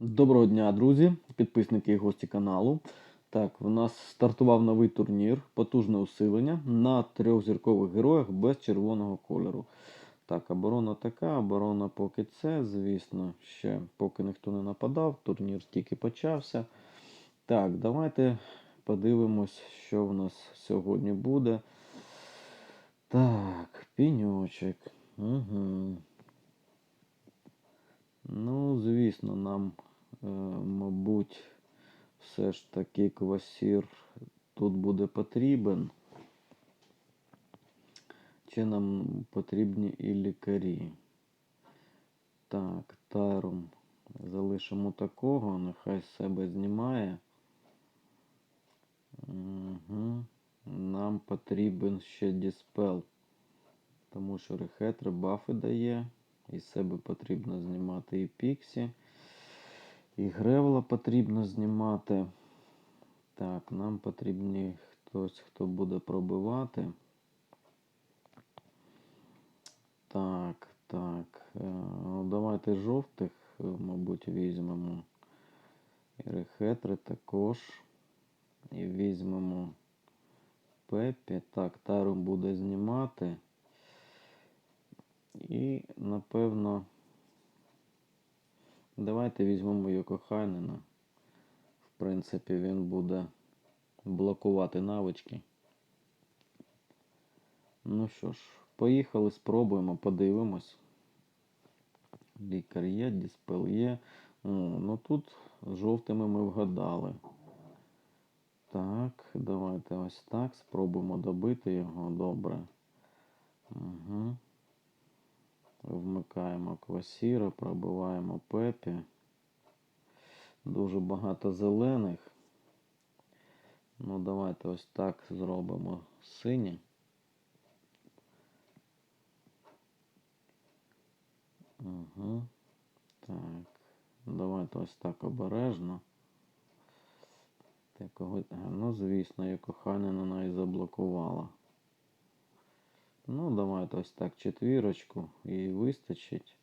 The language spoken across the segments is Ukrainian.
Доброго дня, друзі, підписники і гості каналу. Так, в нас стартував новий турнір, потужне усилення на трьох зіркових героях без червоного кольору. Так, оборона така, оборона поки це, звісно, ще поки ніхто не нападав, турнір тільки почався. Так, давайте подивимось, що в нас сьогодні буде. Так, піньочок. Угу. Ну, звісно, нам, мабуть, все ж таки квасір тут буде потрібен. Чи нам потрібні і лікарі? Так, тарум залишимо такого, нехай з себе знімає. Угу. Нам потрібен ще діспел, тому що рехетри бафи дає. Із себе потрібно знімати і Піксі. І Гревла потрібно знімати. Так, нам потрібні хтось, хто буде пробивати. Так, так. е, Ну, давайте жовтих, е, мабуть, візьмемо. І рехетри також. І візьмемо Пепі. Так, Тарум буде знімати. І, напевно, давайте візьмемо Йокохайнена. В принципі, він буде блокувати навички. Ну що ж, поїхали, спробуємо, подивимось. Лікар є, діспел є. О, ну тут жовтими ми вгадали. Так, давайте ось так. Спробуємо добити його. Добре. Угу. Вмикаємо квасіра, пробиваємо пепі. Дуже багато зелених. Ну, давайте ось так зробимо сині. Угу. Так. Давайте ось так обережно. Такого, ну, звісно, я вона і заблокувала. Ну, давайте ось так четвірочку і вистачить.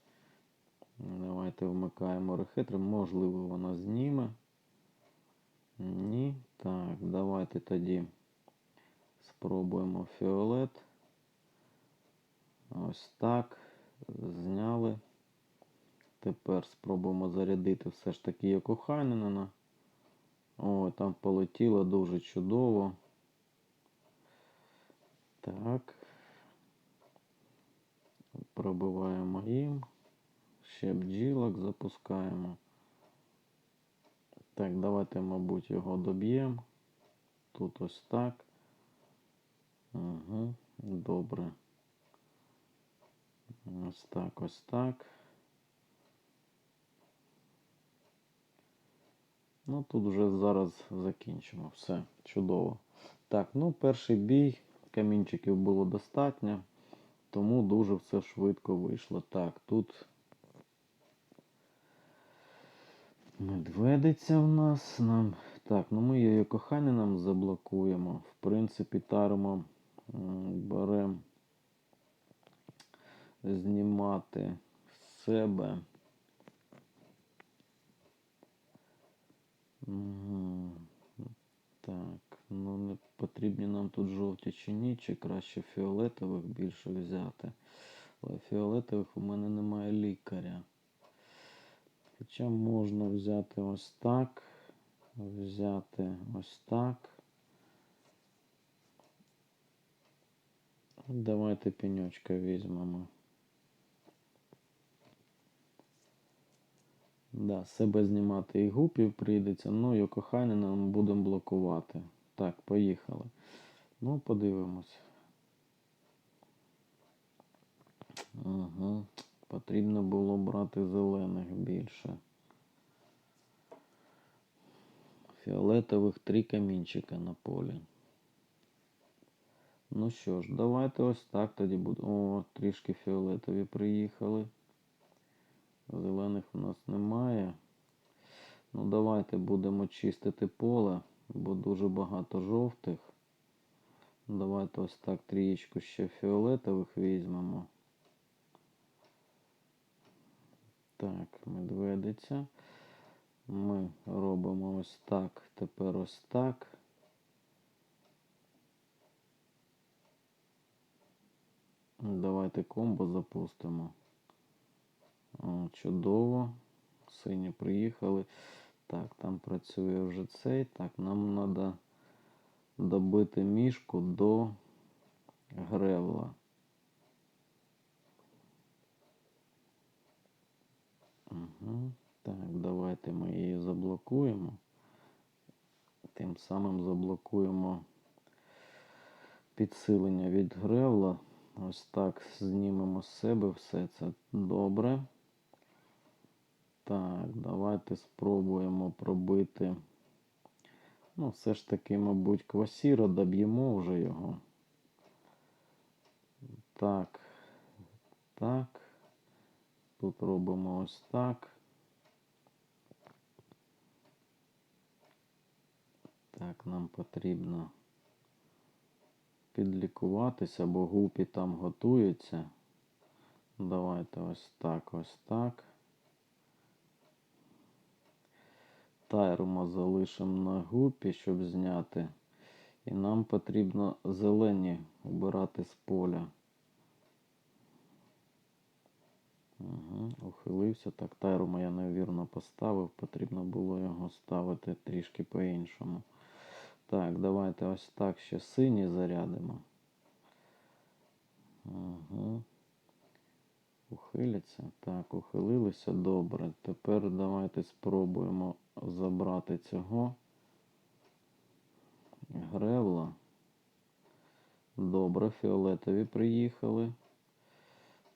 Давайте вмикаємо рехетри. Можливо, вона зніме. Ні. Так, давайте тоді спробуємо фіолет. Ось так. Зняли. Тепер спробуємо зарядити все ж таки Якохайнена. О, там полетіло дуже чудово. Так. Пробиваємо їм. Ще бджілок запускаємо. Так, давайте, мабуть, його доб'ємо. Тут ось так. Угу, добре. Ось так, ось так. Ну, тут вже зараз закінчимо. Все, чудово. Так, ну, перший бій. Камінчиків було достатньо. Тому дуже все швидко вийшло. Так, тут медведиця в нас. Нам... Так, ну ми її кохання нам заблокуємо. В принципі, таримо беремо знімати з себе. Так, ну не потрібні нам тут жовті чи ні, чи краще фіолетових більше взяти. Але фіолетових у мене немає лікаря. Хоча можна взяти ось так, взяти ось так. Давайте пеньочка візьмемо. Да, себе знімати і гупів прийдеться, ну і кохання нам будемо блокувати. Так, поїхали. Ну, подивимось. Угу. Потрібно було брати зелених більше. Фіолетових три камінчика на полі. Ну що ж, давайте ось так тоді буде. О, трішки фіолетові приїхали. Зелених у нас немає. Ну, давайте будемо чистити поле, бо дуже багато жовтих. Давайте ось так трієчку ще фіолетових візьмемо. Так, медведиця. Ми робимо ось так, тепер ось так. Давайте комбо запустимо. О, чудово. Сині приїхали. Так, там працює вже цей. Так, нам треба добити мішку до гревла. Угу. Так, давайте ми її заблокуємо. Тим самим заблокуємо підсилення від гревла. Ось так знімемо з себе все це добре. Так, давайте спробуємо пробити. Ну, все ж таки, мабуть, квасіра доб'ємо вже його. Так. Так. Тут робимо ось так. Так, нам потрібно підлікуватися, бо гупі там готуються. Давайте ось так, ось так. Тайрума залишимо на гупі, щоб зняти. І нам потрібно зелені убирати з поля. Угу, ухилився. Так, тайрума я невірно поставив, потрібно було його ставити трішки по-іншому. Так, давайте ось так ще сині зарядимо. Угу. Ухиляться. Так, ухилилися. Добре. Тепер давайте спробуємо забрати цього гревла. Добре, фіолетові приїхали.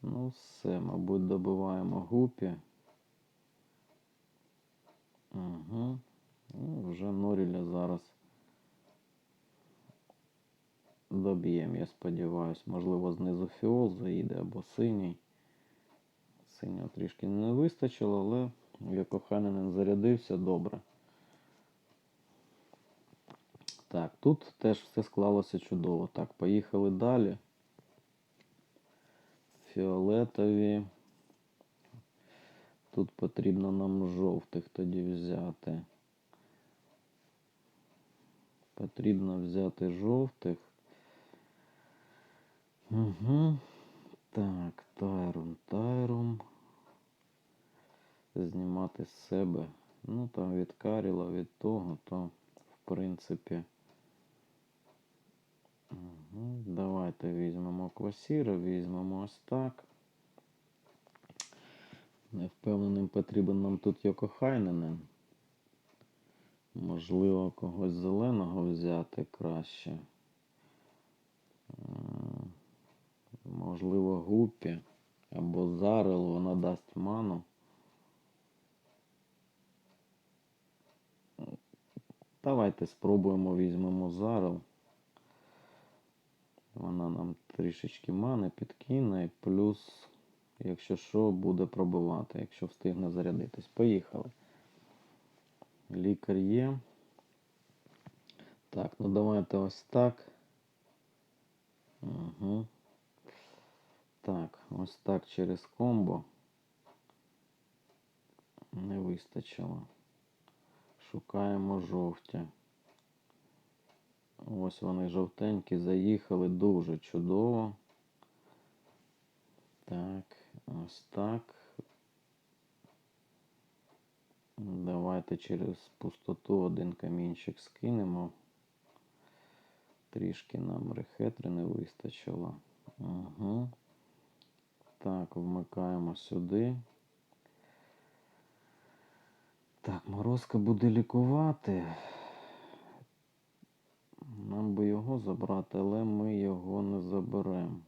Ну, все, мабуть, добиваємо гупі. Угу. Ну, вже Норіля зараз доб'ємо, я сподіваюся. Можливо, знизу фіол заїде або синій. Синього трішки не вистачило, але як Оханенен зарядився добре. Так, тут теж все склалося чудово. Так, поїхали далі. Фіолетові. Тут потрібно нам жовтих тоді взяти. Потрібно взяти жовтих. Угу. Так, тайрум, тайрум. Знімати з себе. Ну, там від Каріла, від того, то, в принципі. Угу. Давайте візьмемо квасіра, візьмемо ось так. Не впевненим потрібен нам тут Йокохайненен. Можливо, когось зеленого взяти краще. Можливо, гупі або зарел, вона дасть ману. Давайте спробуємо, візьмемо зарел. Вона нам трішечки мани підкине, і плюс, якщо що, буде пробивати, якщо встигне зарядитись. Поїхали. Лікар є. Так, ну давайте ось так. Угу. Так, ось так через комбо. Не вистачило. Шукаємо жовті. Ось вони жовтенькі, заїхали дуже чудово. Так, ось так. Давайте через пустоту один камінчик скинемо. Трішки нам рехетри не вистачило. Угу. Так, вмикаємо сюди. Так, морозка буде лікувати. Нам би його забрати, але ми його не заберемо.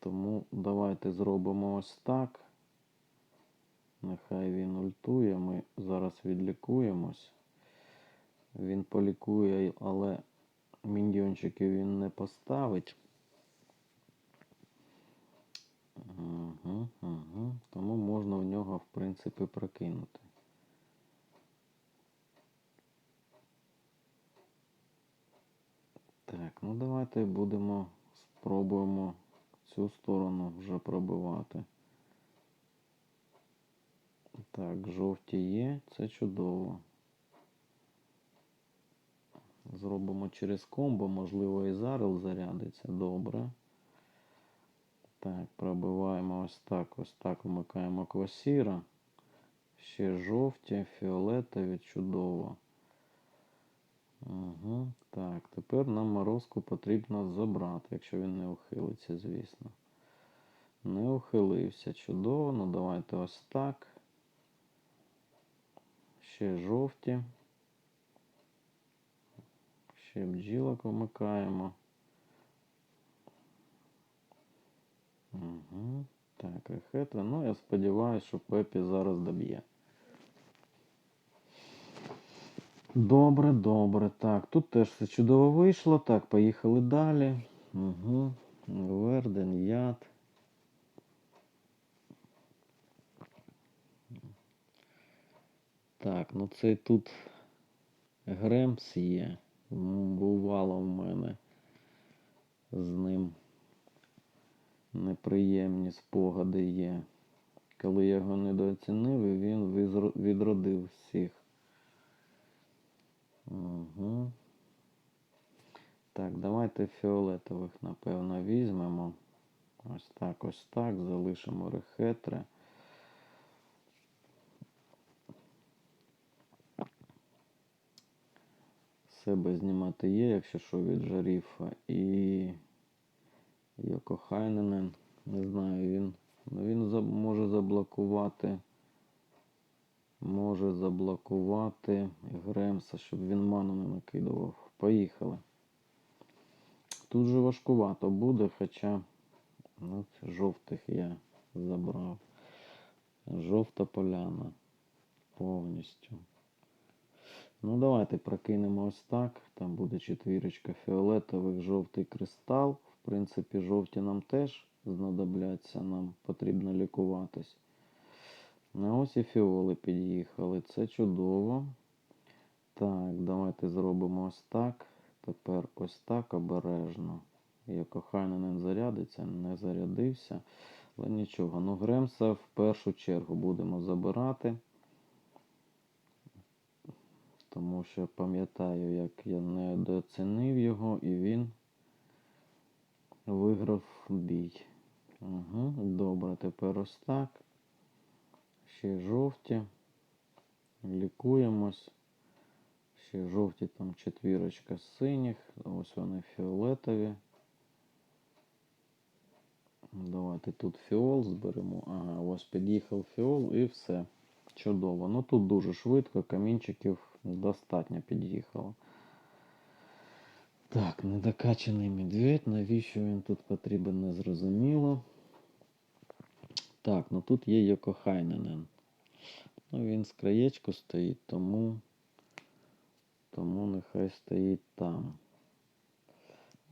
Тому давайте зробимо ось так. Нехай він ультує, ми зараз відлікуємось. Він полікує, але міньйончиків він не поставить. Угу, угу. Тому можна в нього, в принципі, прокинути. Так, ну давайте будемо спробуємо цю сторону вже пробивати. Так, жовті є, це чудово. Зробимо через комбо, можливо, і зарил зарядиться. Добре. Так, пробиваємо ось так, ось так вмикаємо квасіра. Ще жовті, фіолетові, чудово. Угу. Так, тепер нам морозку потрібно забрати, якщо він не ухилиться, звісно. Не ухилився. Чудово. Ну давайте ось так. Ще жовті. Ще бджілок вмикаємо. Так, рехетра. Ну, я сподіваюся, що Пепі зараз доб'є. Добре, добре. Так, тут теж все чудово вийшло. Так, поїхали далі. Угу. Верден, яд. Так, ну це тут Гремс є. Бувало в мене з ним неприємні спогади є. Коли я його недооцінив, і він відродив всіх. Угу. Так, давайте фіолетових, напевно, візьмемо. Ось так, ось так. Залишимо рехетри. Себе знімати є, якщо що від Жаріфа. І Йоко Хайненен. Не знаю, він. Ну він за- може заблокувати. Може заблокувати Гремса, щоб він ману не накидував. Поїхали. Тут же важкувато буде, хоча ну, жовтих я забрав. Жовта поляна. Повністю. Ну, давайте прокинемо ось так. Там буде четвірочка фіолетових, жовтий кристал. В принципі, жовті нам теж знадобляться, нам потрібно лікуватись. На ось і фіоли під'їхали. Це чудово. Так, давайте зробимо ось так. Тепер ось так обережно. Я коханий не зарядиться, не зарядився. Але нічого. Ну, Гремса в першу чергу будемо забирати. Тому що пам'ятаю, як я недооцінив його і він виграв бій. Угу, добре, тепер ось так. Ще жовті. Лікуємось. Ще жовті там четвірочка синіх. Ось вони фіолетові. Давайте тут фіол зберемо. Ага, ось під'їхав фіол і все. Чудово. Ну тут дуже швидко, камінчиків достатньо під'їхало. Так, недокачаний медведь. Навіщо він тут потрібен, не зрозуміло. Так, ну тут є Йокохайненен. Ну, він з краєчку стоїть, тому, тому нехай стоїть там.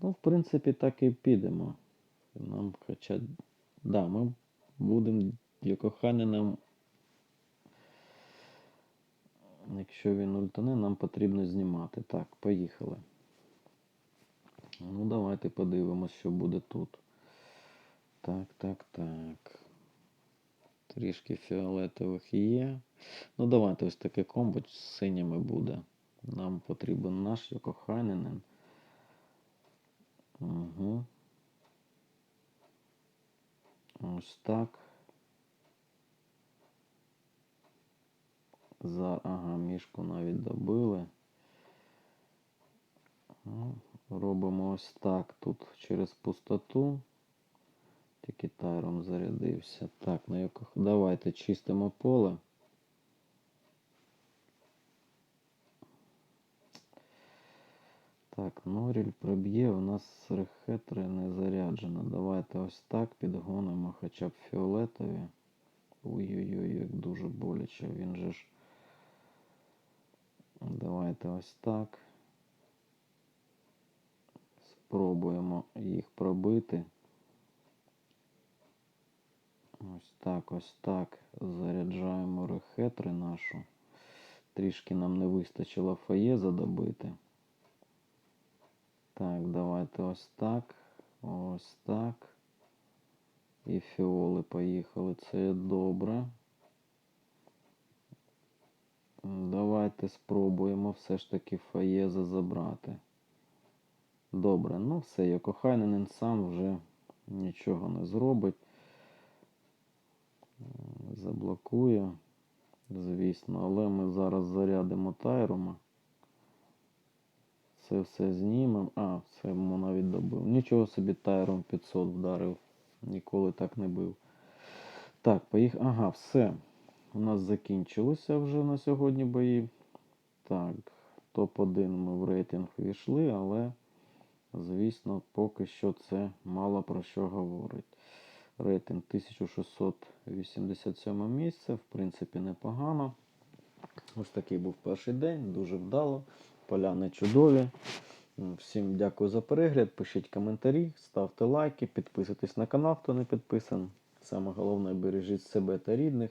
Ну, в принципі, так і підемо. Нам хоча. Да, ми будемо Йокохайненем Якщо він ультане, нам потрібно знімати. Так, поїхали. Ну, давайте подивимось, що буде тут. Так, так, так. Трішки фіолетових є. Ну, давайте ось таке комбо з синіми буде. Нам потрібен наш Йокохайненен. Угу. Ось так. За, ага, мішку навіть добили. Ну, робимо ось так. Тут через пустоту. Тільки тайром зарядився. Так, ну як... давайте чистимо поле. Так, Норіль проб'є, у нас рехетри не заряджено. Давайте ось так підгонимо хоча б фіолетові. Ой-ой-ой, як дуже боляче. Він же ж. Давайте ось так. Спробуємо їх пробити. Ось так, ось так. Заряджаємо рехетри нашу. Трішки нам не вистачило фає задобити. Так, давайте ось так. Ось так. І фіоли поїхали. Це добре. Давайте спробуємо все ж таки Фаєза забрати. Добре, ну все, Йокохайненен сам вже нічого не зробить. Заблокує, звісно, але ми зараз зарядимо Тайрома. Це все знімемо. А, це йому навіть добив. Нічого собі Тайром 500 вдарив. Ніколи так не бив. Так, поїхали. Ага, все. У нас закінчилося вже на сьогодні бої. Так, топ-1 ми в рейтинг війшли, але, звісно, поки що це мало про що говорить. Рейтинг 1687 місце, в принципі, непогано. Ось такий був перший день, дуже вдало. Поляни чудові. Всім дякую за перегляд. Пишіть коментарі, ставте лайки, підписуйтесь на канал, хто не підписаний. Саме головне бережіть себе та рідних.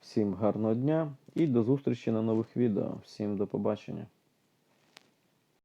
Всім гарного дня і до зустрічі на нових відео. Всім до побачення.